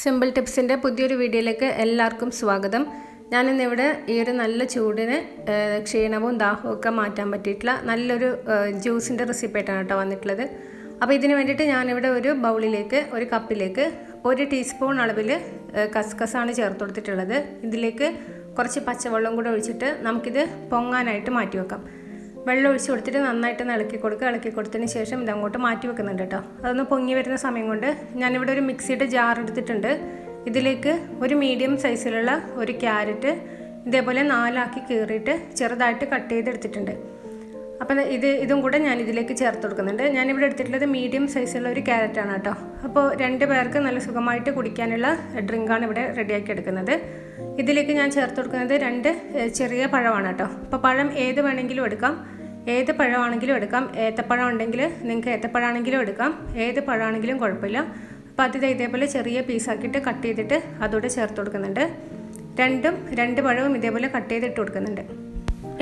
Simple ടിപ്സിന്റെ പുതിയൊരു വീഡിയോയിലേക്ക് എല്ലാവർക്കും സ്വാഗതം. ഞാനിന്നിവിടെ ഈ ഒരു നല്ല ചൂടിന് ക്ഷീണവും ദാഹവും ഒക്കെ മാറ്റാൻ പറ്റിയിട്ടുള്ള നല്ലൊരു ജ്യൂസിന്റെ റെസിപ്പി ആയിട്ടാണ് കേട്ടോ വന്നിട്ടുള്ളത്. അപ്പോൾ ഇതിന് വേണ്ടിയിട്ട് ഞാനിവിടെ ഒരു ബൗളിലേക്ക് ഒരു കപ്പിലേക്ക് ഒരു ടീസ്പൂൺ അളവിൽ കസ്കസാണ് ചേർത്ത് കൊടുത്തിട്ടുള്ളത്. ഇതിലേക്ക് കുറച്ച് പച്ചവെള്ളം കൂടെ ഒഴിച്ചിട്ട് നമുക്കിത് പൊങ്ങാനായിട്ട് മാറ്റി വെക്കാം. വെള്ളം ഒഴിച്ച് കൊടുത്തിട്ട് നന്നായിട്ട് ഇളക്കി കൊടുക്കുക. ഇളക്കി കൊടുത്തതിന് ശേഷം ഇതങ്ങോട്ട് മാറ്റി വെക്കുന്നുണ്ട് കേട്ടോ. അതൊന്ന് പൊങ്ങി വരുന്ന സമയം കൊണ്ട് ഞാനിവിടെ ഒരു മിക്സിയുടെ ജാർ എടുത്തിട്ടുണ്ട്. ഇതിലേക്ക് ഒരു മീഡിയം സൈസിലുള്ള ഒരു ക്യാരറ്റ് ഇതേപോലെ നാലാക്കി കീറിയിട്ട് ചെറുതായിട്ട് കട്ട് ചെയ്തെടുത്തിട്ടുണ്ട്. അപ്പം ഇത് ഇതും കൂടെ ഞാൻ ഇതിലേക്ക് ചേർത്ത് കൊടുക്കുന്നുണ്ട്. ഞാനിവിടെ എടുത്തിട്ടുള്ളത് മീഡിയം സൈസുള്ള ഒരു ക്യാരറ്റാണ് കേട്ടോ. അപ്പോൾ രണ്ട് പേർക്ക് നല്ല സുഖമായിട്ട് കുടിക്കാനുള്ള ഡ്രിങ്കാണ് ഇവിടെ റെഡിയാക്കി എടുക്കുന്നത്. ഇതിലേക്ക് ഞാൻ ചേർത്ത് കൊടുക്കുന്നത് രണ്ട് ചെറിയ പഴമാണ് കേട്ടോ. അപ്പോൾ പഴം ഏത് വേണമെങ്കിലും എടുക്കാം. ഏത് പഴമാണെങ്കിലും എടുക്കാം. ഏത്തപ്പഴം ഉണ്ടെങ്കിൽ നിങ്ങൾക്ക് ഏത്തപ്പഴമാണെങ്കിലും എടുക്കാം. ഏത് പഴമാണെങ്കിലും കുഴപ്പമില്ല. അപ്പോൾ അത് ഇതേപോലെ ചെറിയ പീസാക്കിയിട്ട് കട്ട് ചെയ്തിട്ട് അതോടെ ചേർത്ത് കൊടുക്കുന്നുണ്ട്. രണ്ടും രണ്ട് പഴവും ഇതേപോലെ കട്ട് ചെയ്തിട്ട് കൊടുക്കുന്നുണ്ട്.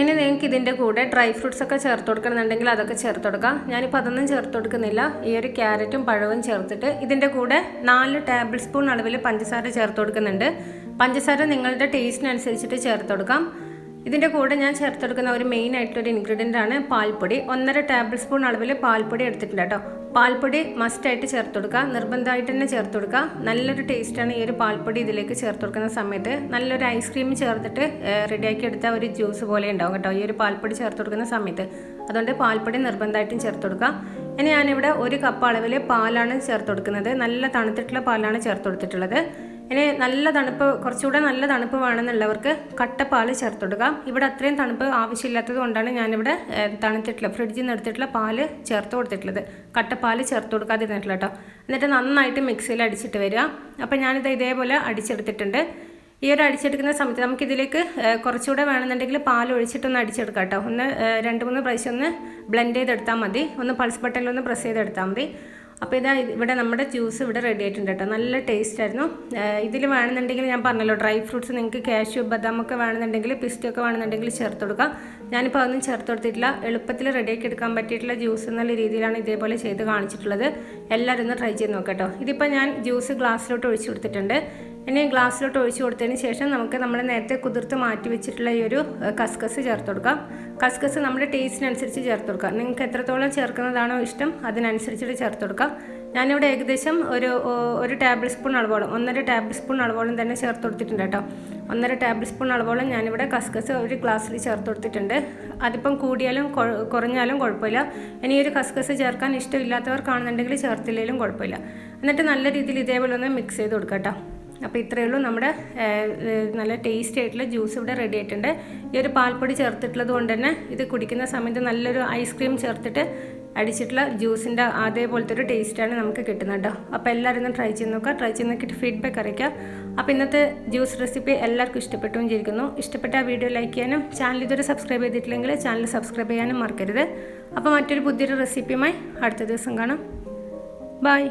ഇനി നിങ്ങൾക്ക് ഇതിന്റെ കൂടെ ഡ്രൈ ഫ്രൂട്ട്സ് ഒക്കെ ചേർത്ത് കൊടുക്കണമെന്നുണ്ടെങ്കിൽ അതൊക്കെ ചേർത്ത് കൊടുക്കാം. ഞാനിപ്പോൾ അതൊന്നും ചേർത്ത് കൊടുക്കുന്നില്ല. ഈ ഒരു ക്യാരറ്റും പഴവും ചേർത്തിട്ട് ഇതിന്റെ കൂടെ നാല് ടേബിൾ സ്പൂൺ അളവിൽ പഞ്ചസാര ചേർത്ത് കൊടുക്കുന്നുണ്ട്. പഞ്ചസാര നിങ്ങളുടെ ടേസ്റ്റിനനുസരിച്ചിട്ട് ചേർത്ത് കൊടുക്കാം ഇതിന്റെ കൂടെ ഞാൻ ചേർത്ത് കൊടുക്കുന്ന ഒരു മെയിൻ ആയിട്ടുള്ള ഒരു ഇൻഗ്രീഡിയന്റ് ആണ് പാൽപ്പൊടി. ഒന്നര ടേബിൾ സ്പൂൺ അളവിൽ പാൽപ്പൊടി എടുത്തിട്ടുണ്ട് കേട്ടോ. പാൽപ്പൊടി മസ്റ്റായിട്ട് ചേർത്ത് കൊടുക്കുക നിർബന്ധമായിട്ട് തന്നെ ചേർത്ത് കൊടുക്കുക നല്ലൊരു ടേസ്റ്റാണ് ഈ ഒരു പാൽപ്പൊടി ഇതിലേക്ക് ചേർത്ത് കൊടുക്കുന്ന സമയത്ത്. നല്ലൊരു ഐസ്ക്രീം ചേർത്തിട്ട് റെഡിയാക്കി എടുത്ത ഒരു ജ്യൂസ് പോലെ ഉണ്ടാവും കേട്ടോ ഈ ഒരു പാൽപ്പൊടി ചേർത്ത് കൊടുക്കുന്ന സമയത്ത്. അതുകൊണ്ട് പാൽപ്പൊടി നിർബന്ധമായിട്ടും ചേർത്ത് കൊടുക്കുക ഇനി ഞാനിവിടെ ഒരു കപ്പ് അളവിൽ പാലാണ് ചേർത്ത് കൊടുക്കുന്നത് നല്ല തണുത്തിട്ടുള്ള പാലാണ് ചേർത്ത് കൊടുത്തിട്ടുള്ളത് ഇനി നല്ല തണുപ്പ് കുറച്ചുകൂടെ നല്ല തണുപ്പ് വേണമെന്നുള്ളവർക്ക് കട്ടപ്പാൽ ചേർത്ത് കൊടുക്കാം ഇവിടെ അത്രയും തണുപ്പ് ആവശ്യമില്ലാത്തത് കൊണ്ടാണ് ഞാനിവിടെ തണുത്തിട്ടുള്ള ഫ്രിഡ്ജിൽ നിന്ന് എടുത്തിട്ടുള്ള പാൽ ചേർത്ത് കൊടുത്തിട്ടുള്ളത്. കട്ടപ്പാൽ ചേർത്ത് കൊടുക്കാതിരുന്നിട്ടില്ല കേട്ടോ. എന്നിട്ട് നന്നായിട്ട് മിക്സിയിൽ അടിച്ചിട്ട് വരിക. അപ്പോൾ ഞാനിത് ഇതേപോലെ അടിച്ചെടുത്തിട്ടുണ്ട്. ഈ ഒരു അടിച്ചെടുക്കുന്ന സമയത്ത് നമുക്ക് ഇതിലേക്ക് ഏഹ്, കുറച്ചുകൂടെ വേണമെന്നുണ്ടെങ്കിൽ പാൽ ഒഴിച്ചിട്ടൊന്ന് അടിച്ചെടുക്കാം കേട്ടോ. ഒന്ന് രണ്ട് മൂന്ന് പ്രാവശ്യം ഒന്ന് ബ്ലെൻഡ് ചെയ്തെടുത്താൽ മതി. ഒന്ന് പൾസ് ബട്ടണിലൊന്ന് പ്രസ് ചെയ്തെടുത്താൽ മതി. അപ്പോൾ ഇതാ ഇവിടെ നമ്മുടെ ജ്യൂസ് ഇവിടെ റെഡി ആയിട്ടുണ്ട് കേട്ടോ. നല്ല ടേസ്റ്റ് ആയിരുന്നു. ഇതിൽ വേണമെന്നുണ്ടെങ്കിൽ ഞാൻ പറഞ്ഞല്ലോ ഡ്രൈ ഫ്രൂട്ട്സ് നിങ്ങൾക്ക് കാഷ്യൂ ബദാം ഒക്കെ വേണമെന്നുണ്ടെങ്കിൽ പിസ്റ്റൊക്കെ വേണമെന്നുണ്ടെങ്കിൽ ചേർത്ത് കൊടുക്കാം. ഞാനിപ്പോൾ അതൊന്നും ചേർത്ത് കൊടുത്തിട്ടില്ല. എളുപ്പത്തിൽ റെഡിയാക്കി എടുക്കാൻ പറ്റിയിട്ടുള്ള ജ്യൂസ് എന്നുള്ള രീതിയിലാണ് ഇതേപോലെ ചെയ്ത് കാണിച്ചിട്ടുള്ളത്. എല്ലാവരും ഒന്ന് ട്രൈ ചെയ്ത് നോക്കാം കേട്ടോ. ഇതിപ്പോൾ ഞാൻ ജ്യൂസ് ഗ്ലാസ്സിലോട്ട് ഒഴിച്ചു കൊടുത്തിട്ടുണ്ട്. ഇനി ഗ്ലാസ്സിലോട്ട് ഒഴിച്ചു കൊടുത്തതിന് ശേഷം നമുക്ക് നമ്മൾ നേരത്തെ കുതിർത്ത് മാറ്റി വെച്ചിട്ടുള്ള ഈ ഒരു കസ്കസ് ചേർത്ത് കൊടുക്കാം. കസ്കസ് നമ്മുടെ ടേസ്റ്റിനനുസരിച്ച് ചേർത്ത് കൊടുക്കാം. നിങ്ങൾക്ക് എത്രത്തോളം ചേർക്കുന്നതാണോ ഇഷ്ടം അതിനനുസരിച്ചിട്ട് ചേർത്ത് കൊടുക്കാം. ഞാനിവിടെ ഏകദേശം ഒരു ഒരു ടേബിൾ സ്പൂൺ അളവോളം ഒന്നര ടേബിൾ സ്പൂൺ അളവോളം തന്നെ ചേർത്ത് കൊടുത്തിട്ടുണ്ട് കേട്ടോ. ഒന്നര ടേബിൾ സ്പൂൺ അളവോളം ഞാനിവിടെ കസ്കസ് ഒരു ഗ്ലാസ്സിൽ ചേർത്ത് കൊടുത്തിട്ടുണ്ട്. അതിപ്പം കൂടിയാലും കുറഞ്ഞാലും കുഴപ്പമില്ല. ഇനി ഒരു കസ്കസ് ചേർക്കാൻ ഇഷ്ടമില്ലാത്തവർക്കാണെന്നുണ്ടെങ്കിൽ ചേർത്തില്ലെങ്കിലും കുഴപ്പമില്ല. എന്നിട്ട് നല്ല രീതിയിൽ ഇതേപോലെ ഒന്ന് മിക്സ് ചെയ്ത് കൊടുക്കാം കേട്ടോ. അപ്പോൾ ഇത്രയേ ഉള്ളൂ. നമ്മുടെ നല്ല ടേസ്റ്റി ആയിട്ടുള്ള ജ്യൂസ് ഇവിടെ റെഡി ആയിട്ടുണ്ട്. ഈ ഒരു പാൽപ്പൊടി ചേർത്തിട്ടുള്ളത് കൊണ്ട് തന്നെ ഇത് കുടിക്കുന്ന സമയത്ത് നല്ലൊരു ഐസ്ക്രീം ചേർത്തിട്ട് അടിച്ചിട്ടുള്ള ജ്യൂസിന്റെ അതേപോലത്തെ ഒരു ടേസ്റ്റാണ് നമുക്ക് കിട്ടുന്നത് കേട്ടോ അപ്പോൾ എല്ലാവരും ഒന്ന് ട്രൈ ചെയ്ത് നോക്കുക. ട്രൈ ചെയ്ത് നോക്കിയിട്ട് ഫീഡ്ബാക്ക് അറിയിക്കുക. അപ്പോൾ ഇന്നത്തെ ജ്യൂസ് റെസിപ്പി എല്ലാവർക്കും ഇഷ്ടപ്പെട്ടു വിചാരിക്കുന്നു. ഇഷ്ടപ്പെട്ട ആ വീഡിയോ ലൈക്ക് ചെയ്യാനും ചാനൽ ഇതുവരെ സബ്സ്ക്രൈബ് ചെയ്തിട്ടില്ലെങ്കിൽ ചാനൽ സബ്സ്ക്രൈബ് ചെയ്യാനും മറക്കരുത്. അപ്പോൾ മറ്റൊരു പുതിയൊരു റെസിപ്പിയുമായി അടുത്ത ദിവസം കാണാം. ബൈ